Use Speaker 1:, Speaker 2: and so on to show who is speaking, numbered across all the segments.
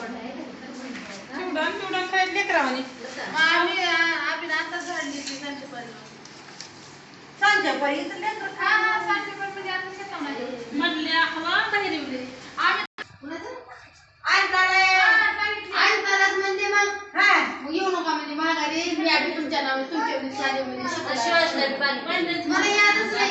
Speaker 1: चिवडण चिवडण काय लेकरावानी.
Speaker 2: आम्ही आम्ही आताच झाडली ती त्यांची परी
Speaker 3: सांजेपर्यंत लेकरं
Speaker 2: सांगते पण म्हणजे आता गेली.
Speaker 1: मधल्या हवा बाहेर येऊ
Speaker 2: आम्ही
Speaker 4: मला यादच नाही.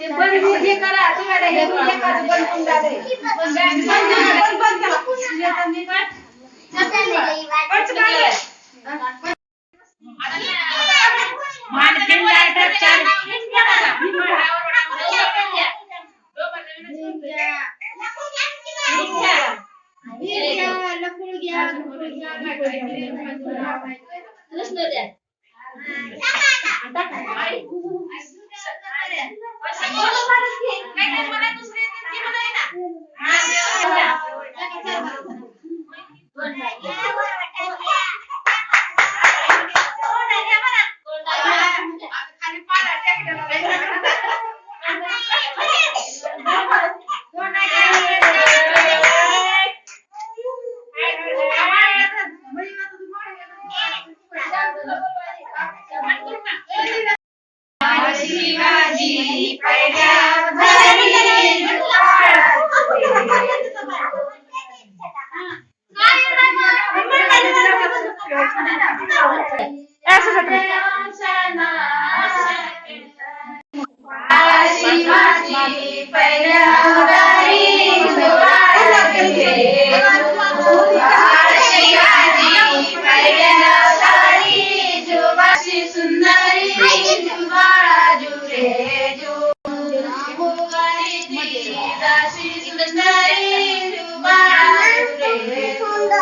Speaker 4: ये बड़ी ये करा तुम्हारा ये ये कर बन बन डाले बन डाले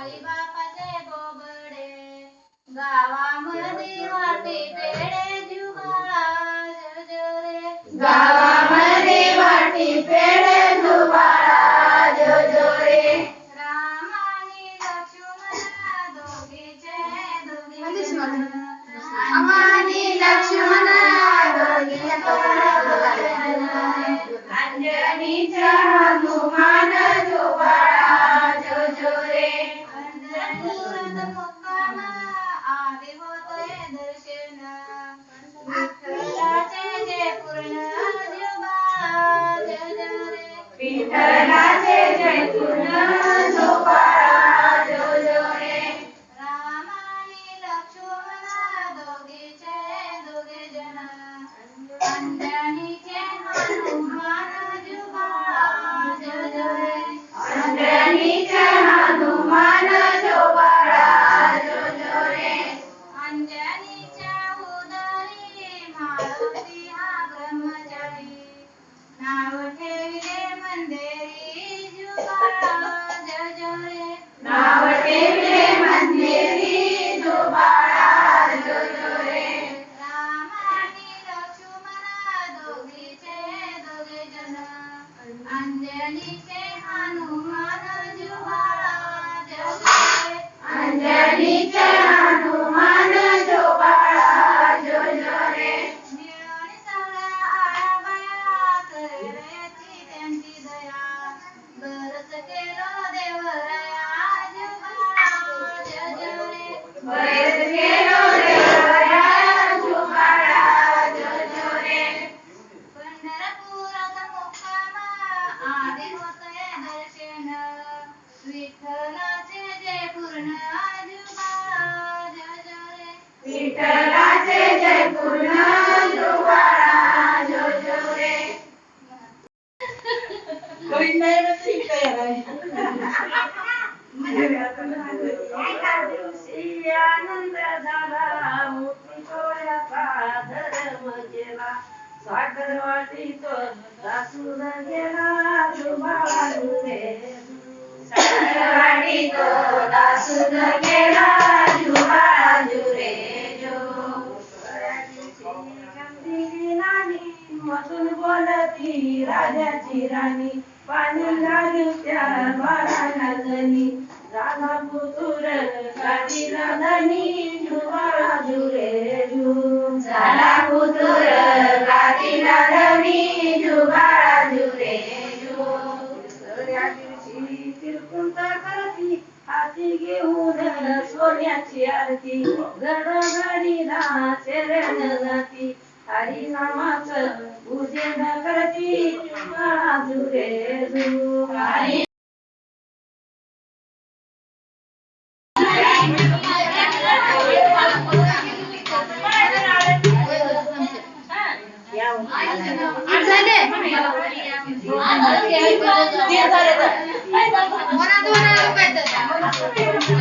Speaker 4: साईबापाचे बोबडे
Speaker 5: गावामध्ये वाटी पेढे
Speaker 4: देऊ काळा गावा Anda. राणी पाणी लागेल त्या बाळा नागणी राधा पुतुर काढी राधानी झुमाळा झुरे झू पुतुर काढी राधानी झुमाळा झुरे घेऊन. सोन्याची आरती गडगडी गडगडीला चरण जाती हरी नामाच पूजे न करती जुरे जू Hari One other one, I'll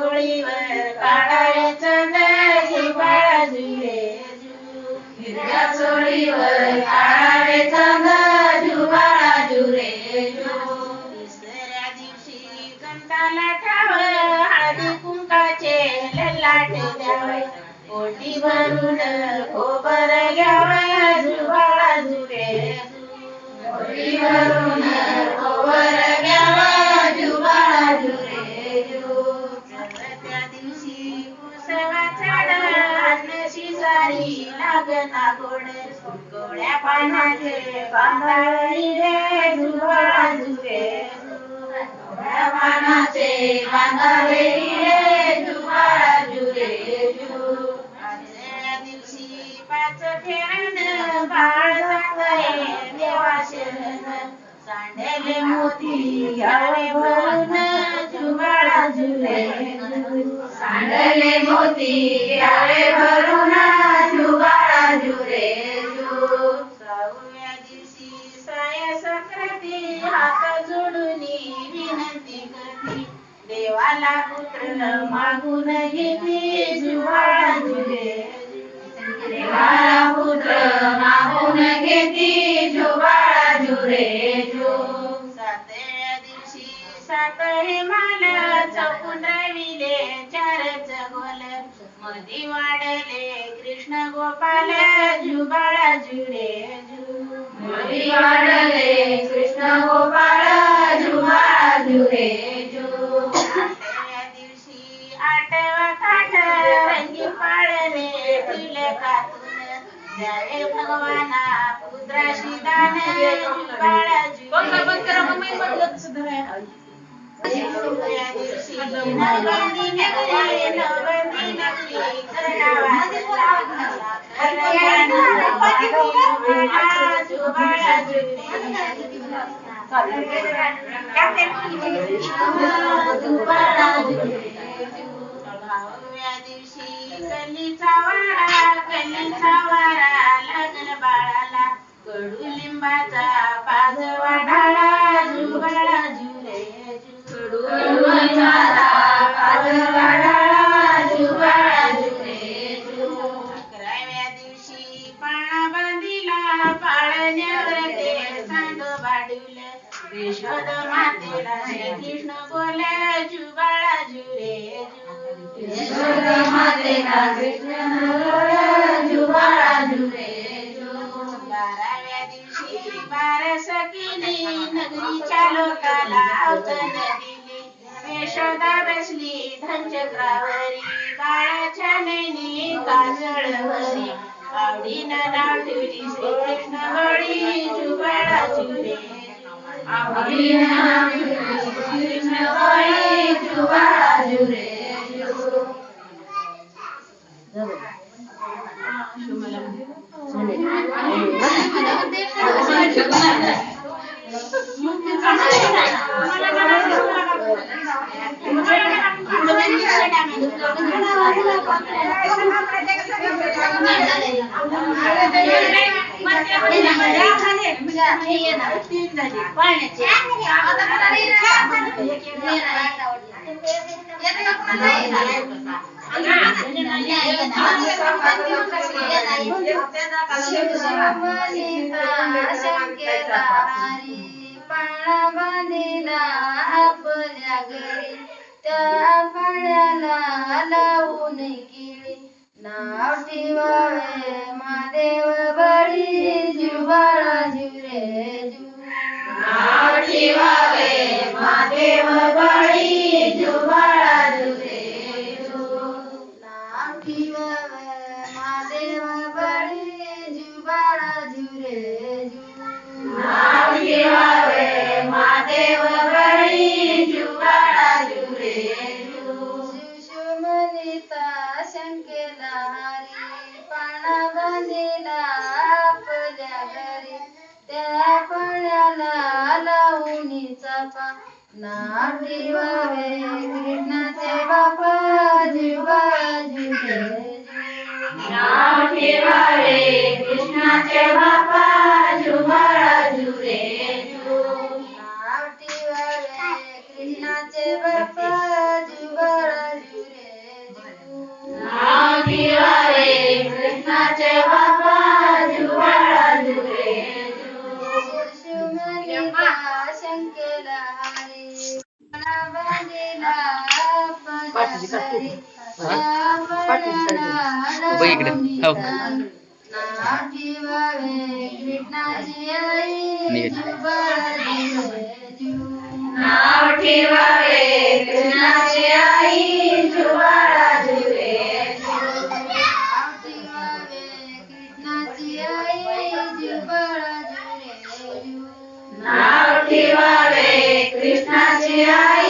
Speaker 4: चोळीवर काढाळे चांदण्याची बाळा जुले हिरव्या चोळीवर काढाळे चांदू बाळा जुरे तिसऱ्या दिवशी कंटाला ठाव हळदी कुंकाचे लल्लाट द्यावे. ओटी भरून खोबर घ्यावे जुबाळा जुरे ओटी भरून खोबर सारी लागना गोड गोड्या पानाचे बांधाळी रे जुबाळा जुरे पानाचे बांधाळे रे जुबाळा जुरे दिवशी पाच फेरण बाळ जातय देवा शरण. सांडेले मोती घ्यावे भरून जुबाळा जुले सांडले मोती घ्यावे भरून पुत्र मागून घेते जुबाळा जुले पुत्र मागून घेती जुबाळा जुरे जो सातव्या दिवशी सात हे चौकून रविले चार चगोल मधी वाढले. कृष्ण गोपाल जुबाळा जुरे जु मधी वाढले. कृष्ण गोपाळ जुबाळा जुरे बैठा रंगी पाळणे तिलकातून द्यावे भगवाना पुत्राशी दाने बाळाजी बंद करा मग मी म्हटलं सुद्धा नवबंदी नकली नवबंदी नकली करणावा दिवशी कल्लीचा वारा कल्लीचा वारा लागल बाळाला कडुलिंबाचा पाजवा ढाळा जुबाळा जुरे कडुलिंबाचा पाजवा ढाळा जुबाळा जुरे अकराव्या दिवशी पाळा बांधिला पाळण्यावर ते सांग बाडूल. यशोद मातेला श्रीकृष्ण बोल जुबाळा जुरे कृष्ण बोल बाराव्या दिवशी बारसकीने नगरीच्या लोकाला अवतन दिली यशोदा बसली धनचक्रावरी बाळाच्या नैनी काजळवरी आवडीनं नाव ठेवली श्रीकृष्ण बळी जुबाळा जुरे आवडीनं नाव बळी जुबाळा जुरे
Speaker 6: पाळा बांधिला आपल्या घरी लावून नाव ठेवावे महादेव बळी जुबाळा जुरे जु
Speaker 4: नाव ठेवावे महादेव बळी जुबाळा जुरे.
Speaker 6: नाव ठेवावे कृष्णाचे बापा जुबा जुगे
Speaker 4: नाव ठेवावे कृष्णाचे बापा जुबाळा
Speaker 6: नाव ठेवावे कृष्णाची
Speaker 5: आई
Speaker 4: aí.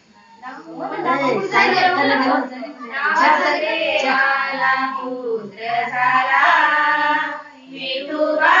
Speaker 4: झाला पुत्र झाला. विठुबा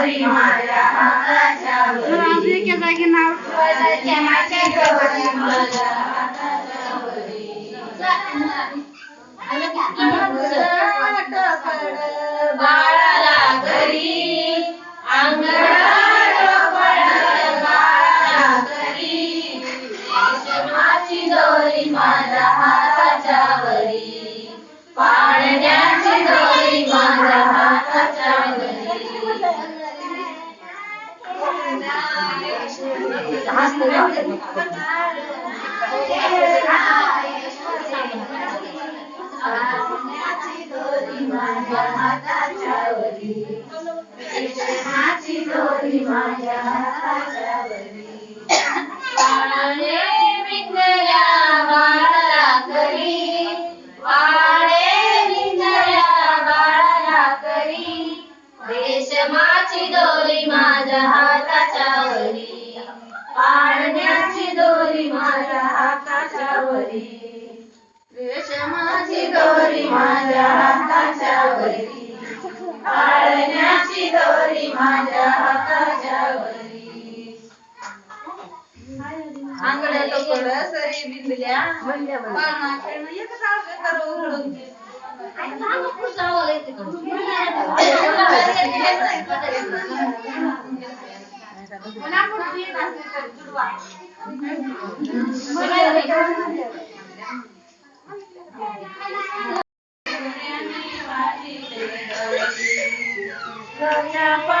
Speaker 4: माझ्या जागी नाव माझ्या हाताच्या वरी
Speaker 6: पाळण्याची दोरी माझ्या हाताच्या वरी Kenapa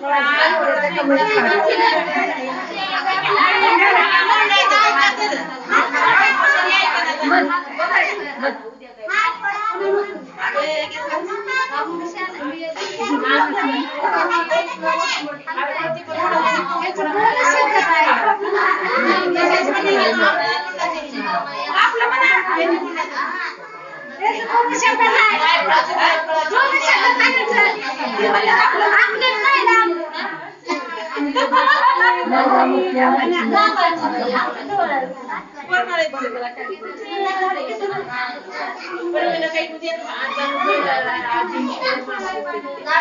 Speaker 6: Thank
Speaker 7: you.
Speaker 6: tribunal